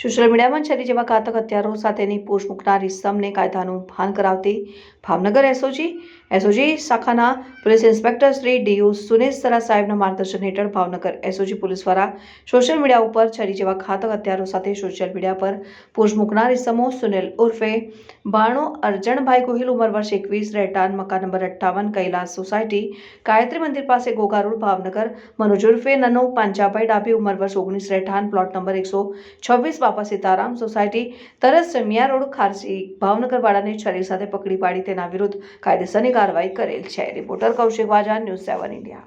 Social મીડિયામાં છરી જેવા ઘાતક હત્યારો સાથેની પોસ્ટ મૂકનાર ઇસમને કાયદાનું ભાન કરાવતી ભાવનગર એસઓજી એસઓજી શાખાના police inspector Shri D U Sunesh Sara સાહેબના માર્ગદર્શન હેઠળ ભાવનગર એસઓજી પોલીસ દ્વારા સોશિયલ મીડિયા ઉપર છરી જેવા ઘાતક હત્યારો સાથે સોશિયલ મીડિયા પર પોસ્ટ મૂકનાર ઇસમો સુનિલ ઉર્ફે, બાણો અર્જણભાઈ ગોહિલ ઉંમર વર્ષ એકવીસ, રહેઠાણ મકાન નંબર અઠ્ઠાવન, કૈલાસ સોસાયટી, ગાયત્રી મંદિર પાસે ગોગારોડ રોડ ભાવનગર. મનોજ ઉર્ફે નનો પાંચાભાઈ ડાભી ઉંમર વર્ષ ઓગણીસ, રહેઠાણ પ્લોટ નંબર એકસો છવ્વીસ બાપા સીતારામ સોસાયટી તરસ મિયા રોડ ખારસી. ભાવનગર વાળાને છરી સાથે પકડી પાડી તેના વિરુદ્ધ કાયદેસરની કાર્યવાહી કરેલ છે. Reporter Kaushik Vaja, news seven India.